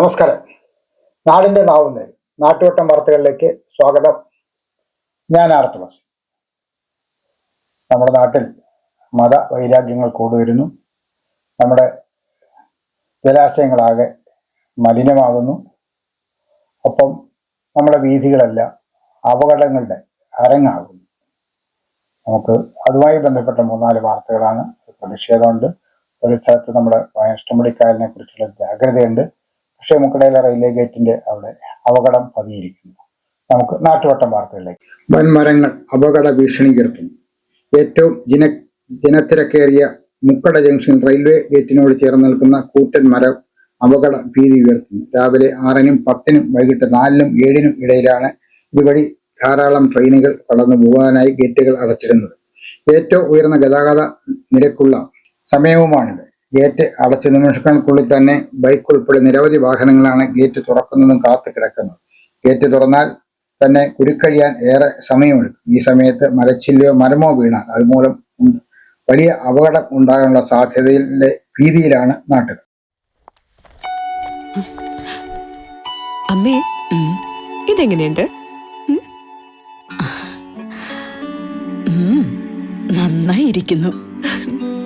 നമസ്കാരം. നാടിന്റെ നാവുന്ന നാട്ടുവട്ടം വാർത്തകളിലേക്ക് സ്വാഗതം. ഞാൻ ആർത്തവാസ് നമ്മുടെ നാട്ടിൽ മത വൈരാഗ്യങ്ങൾ കൂടുവരുന്നു. നമ്മുടെ ജലാശയങ്ങളാകെ മലിനമാകുന്നു. ഒപ്പം നമ്മുടെ വീഥികളെല്ലാം അപകടങ്ങളുടെ അരങ്ങാകുന്നു. നമുക്ക് അതുമായി ബന്ധപ്പെട്ട മൂന്നാൽ വാർത്തകളാണ്. പ്രതിഷേധമുണ്ട്. ഒരു സ്ഥലത്ത് നമ്മുടെ അഷ്ടമുടിക്കായലിനെ കുറിച്ചുള്ള ജാഗ്രതയുണ്ട്. പക്ഷേ മുക്കടയിലെ റെയിൽവേ ഗേറ്റിന്റെ അവിടെ അപകടം പതിയിരിക്കുന്നു. നമുക്ക് നാട്ടുവട്ടം വാർത്തകളിലേക്ക് വൻമരങ്ങൾ അപകട ഭീഷണി ഉയർത്തുന്നു. ഏറ്റവും ജന ജനത്തിരക്കേറിയ മുക്കട ജംഗ്ഷൻ റെയിൽവേ ഗേറ്റിനോട് ചേർന്ന് നിൽക്കുന്ന കൂറ്റൻ മരം അപകട ഭീതി ഉയർത്തുന്നു. രാവിലെ ആറിനും പത്തിനും വൈകിട്ട് നാലിനും ഏഴിനും ഇടയിലാണ് ഇതുവഴി ധാരാളം ട്രെയിനുകൾ കടന്നു പോകാനായി ഗേറ്റുകൾ അടച്ചിരുന്നത് ഏറ്റവും ഉയർന്ന ഗതാഗത നിരക്കുള്ള സമയവുമാണിത്. ഗേറ്റ് അടച്ച നിമിഷങ്ങൾക്കുള്ളിൽ തന്നെ ബൈക്ക് ഉൾപ്പെടെ നിരവധി വാഹനങ്ങളാണ് ഗേറ്റ് തുറക്കുന്നതും കാത്തു കിടക്കുന്നത്. ഗേറ്റ് തുറന്നാൽ തന്നെ കുരുക്കഴിയാൻ ഏറെ സമയമെടുക്കും. ഈ സമയത്ത് മരച്ചില്ലയോ മരമോ വീണാൽ അതുമൂലം വലിയ അപകടം ഉണ്ടാകാനുള്ള സാധ്യതയിലെ ഭീതിയിലാണ് നാട്ടുകാർ. അമ്മേ ഇതെങ്ങനെയുണ്ട്. നന്നായിരിക്കുന്നു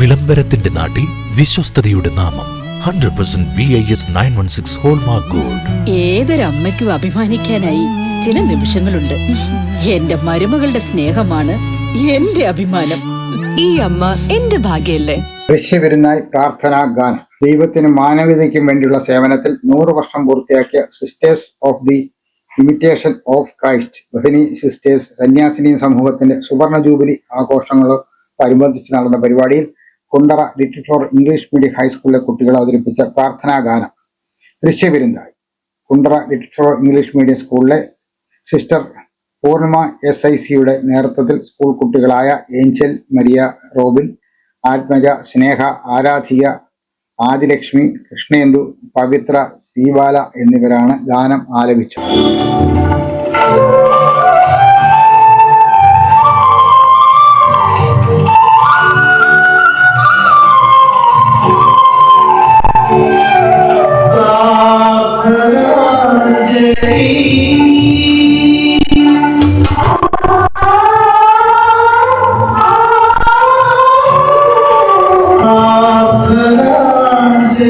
വിളംബരത്തിന്റെ നാട്ടിൽ വിശ്വസ്തയുടെ നാമം. Hundred percent V I S nine one six hallmark gold ഏതൊരമ്മയ്ക്കും അഭിമാനിക്കാനായി ചില നിമിഷങ്ങളുണ്ട്. എന്റെ മരുമകളുടെ സ്നേഹമാണ് എന്റെ അഭിമാനം. ഈ അമ്മ എന്റെ ഭാഗ്യല്ലേ? ദൃശ്യവിരുന്നായി പ്രാർത്ഥനാ ഗാനം. ദൈവത്തിനും മാനവികതയ്ക്കും വേണ്ടിയുള്ള സേവനത്തിൽ നൂറ് വർഷം പൂർത്തിയാക്കിയ sisters of the imitation of Christ Bethany sisters സന്യാസിനി സമൂഹത്തിന്റെ സുവർണ ജൂബിലി ആഘോഷങ്ങളോടനുബന്ധിച്ച് നടന്ന പരിപാടിയിൽ കുണ്ടറ ലിറ്റിൽ ഇംഗ്ലീഷ് മീഡിയം ഹൈസ്കൂളിലെ കുട്ടികൾ അവതരിപ്പിച്ച പ്രാർത്ഥനാ ഗാനം ദൃശ്യവിരുന്നായി. കുണ്ടറ ലിറ്റിൽ ഇംഗ്ലീഷ് മീഡിയം സ്കൂളിലെ സിസ്റ്റർ പൂർണിമ എസ് ഐ സിയുടെ നേതൃത്വത്തിൽ school കുട്ടികളായ Angel Maria Robin Athmaja Sneha Aradhika Adilakshmi Krishnendu Pavithra Sreebala എന്നിവരാണ് ഗാനം ആലപിച്ചത്.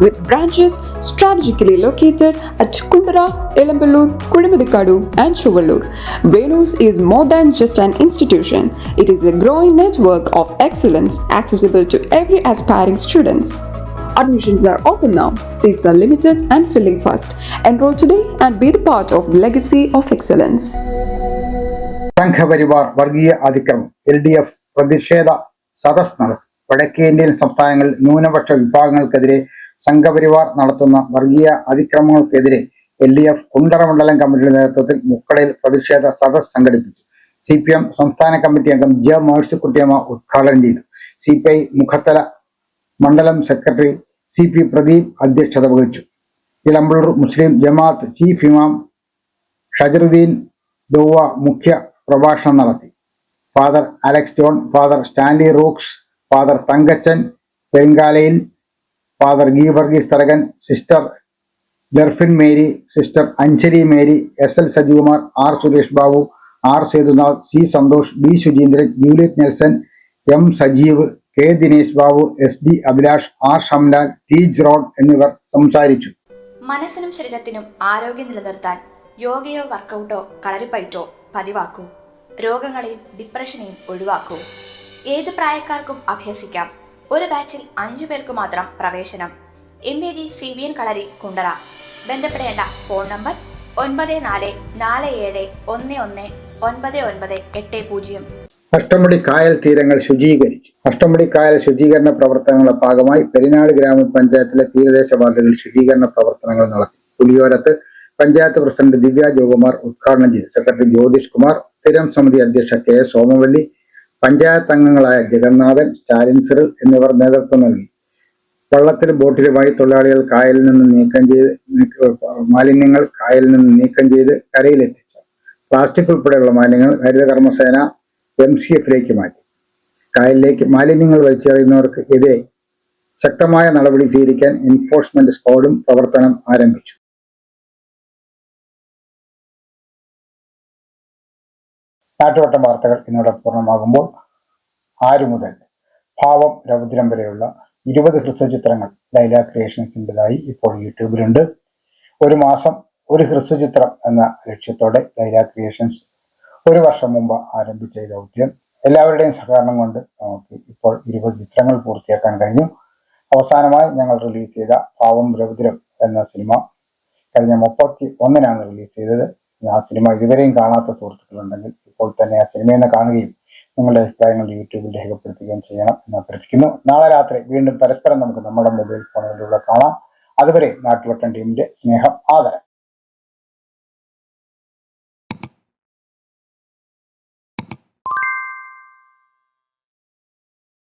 with branches strategically located at Kundara, Elamballur, Kudimadikadu, and Chuvallur. Venus is more than just an institution. It is a growing network of excellence accessible to every aspiring students. Admissions are open now. Seats are limited and filling fast. Enroll today and be the part of the legacy of excellence. Sangh Parivar വർഗീയ അതിക്രമം L D F പ്രതിഷേധ സദസ് നടത്തി വടക്കേ Indian സംസ്ഥാനങ്ങളിൽ ന്യൂനപക്ഷ വിഭാഗങ്ങൾക്കെതിരെ സംഘപരിവാർ നടത്തുന്ന വർഗീയ അതിക്രമങ്ങൾക്കെതിരെ എൽ ഡി എഫ് കുണ്ടറ മണ്ഡലം കമ്മിറ്റിയുടെ നേതൃത്വത്തിൽ മുക്കടയിൽ പ്രതിഷേധ സദസ് സംഘടിപ്പിച്ചു. സി പി എം സംസ്ഥാന കമ്മിറ്റി അംഗം ജെ മേഴ്സിക്കുട്ടിയമ്മ ഉദ്ഘാടനം ചെയ്തു. സി പി ഐ മുഖത്തല മണ്ഡലം സെക്രട്ടറി സി പി പ്രദീപ് അധ്യക്ഷത വഹിച്ചു. ഇളമ്പള്ളൂർ മുസ്ലിം ജമാഅത്ത് ചീഫ് ഇമാം ഷജറുദ്ദീൻ ദുവ മുഖ്യ പ്രഭാഷണം നടത്തി. Father Alex John father Stanley Rocks father Thankachan Perunkalayil father Geevarghese Tharakan sister Derfin Mary sister Anjali Mary S L Sajikumar R Suresh Babu R Sethunath C Santhosh B Sucheendran Juliet Nelson M Sajeev K Dinesh Babu S D Abhilash R Shamlal T John എന്നിവർ സംസാരിച്ചു. മനസ്സിനും ശരീരത്തിനും ആരോഗ്യം നിലനിർത്താൻ യോഗയോ വർക്കൗട്ടോ കളരിപ്പയറ്റോ പതിവാക്കൂ. രോഗങ്ങളെയും ഡിപ്രഷനെയും ഒഴിവാക്കൂ. ഏത് പ്രായക്കാർക്കും അഭ്യസിക്കാം. ഒരു ബാച്ചിൽ അഞ്ചു പേർക്ക് മാത്രം പ്രവേശനം. M A G C B N Kalari Kundara. ബന്ധപ്പെടേണ്ട ഫോൺ നമ്പർ ഒൻപത് നാല് നാല് ഏഴ് ഒന്ന് ഒന്ന് ഒൻപത് ഒൻപത് എട്ട് പൂജ്യം. അഷ്ടമുടി കായൽ തീരങ്ങൾ ശുചീകരിച്ചു. അഷ്ടമുടി കായൽ ശുചീകരണ പ്രവർത്തനങ്ങളുടെ ഭാഗമായി പെരിനാട് ഗ്രാമപഞ്ചായത്തിലെ തീരദേശ വാർഡുകളിൽ ശുചീകരണ പ്രവർത്തനങ്ങൾ നടത്തി. പുലിയോരത്ത് പഞ്ചായത്ത് പ്രസിഡന്റ് ദിവ്യ ജോകുമാർ ഉദ്ഘാടനം ചെയ്തു. സെക്രട്ടറി ജ്യോതിഷ് കുമാർ സ്ഥിരം സമിതി അധ്യക്ഷ കെ സോമവല്ലി പഞ്ചായത്ത് അംഗങ്ങളായ ജഗന്നാഥൻ സ്റ്റാലിൻ സിറിൽ എന്നിവർ നേതൃത്വം നൽകി. വള്ളത്തിലും ബോട്ടിലുമായി തൊഴിലാളികൾ കായലിൽ നിന്ന് നീക്കം ചെയ്ത് മാലിന്യങ്ങൾ കായലിൽ നിന്ന് നീക്കം ചെയ്ത് കരയിലെത്തിച്ചു പ്ലാസ്റ്റിക് ഉൾപ്പെടെയുള്ള മാലിന്യങ്ങൾ ഹരിതകർമ്മസേന എം സി എഫിലേക്ക് മാറ്റി. കായലിലേക്ക് മാലിന്യങ്ങൾ വലിച്ചെറിയുന്നവർക്ക് എതിരെ ശക്തമായ നടപടി സ്വീകരിക്കാൻ എൻഫോഴ്സ്മെന്റ് സ്ക്വാഡും പ്രവർത്തനം ആരംഭിച്ചു. നാട്ടുവട്ടം വാർത്തകൾ ഇന്നിവിടെ പൂർണമാകുമ്പോൾ ആരു മുതൽ ഭാവം രൗദ്രം വരെയുള്ള ഇരുപത് ഹ്രസ്വചിത്രങ്ങൾ ലൈല ക്രിയേഷൻസിന്റെതായി ഇപ്പോൾ യൂട്യൂബിലുണ്ട്. ഒരു മാസം ഒരു ഹ്രസ്വചിത്രം എന്ന ലക്ഷ്യത്തോടെ ലൈല ക്രിയേഷൻസ് ഒരു വർഷം മുമ്പ് ആരംഭിച്ച ഈ ദൗത്യം എല്ലാവരുടെയും സഹകരണം കൊണ്ട് നമുക്ക് ഇപ്പോൾ ഇരുപത് ചിത്രങ്ങൾ പൂർത്തിയാക്കാൻ കഴിഞ്ഞു. അവസാനമായി ഞങ്ങൾ റിലീസ് ചെയ്ത പാവം രൗദ്രം എന്ന സിനിമ കഴിഞ്ഞ മുപ്പത്തി ഒന്നിനാണ് റിലീസ് ചെയ്തത്. ആ സിനിമ ഇതുവരെയും കാണാത്ത സുഹൃത്തുക്കളുണ്ടെങ്കിൽ ഇപ്പോൾ തന്നെ ആ സിനിമയെന്ന് കാണുകയും നിങ്ങളുടെ അഭിപ്രായങ്ങൾ യൂട്യൂബിൽ രേഖപ്പെടുത്തുകയും ചെയ്യണം എന്ന് അഭ്യർത്ഥിക്കുന്നു. നാളെ രാത്രി വീണ്ടും പരസ്പരം നമുക്ക് നമ്മുടെ മൊബൈൽ ഫോണുകളിലൂടെ കാണാം. അതുവരെ നാട്ടുവട്ടം ടീമിന്റെ സ്നേഹം ആദരം.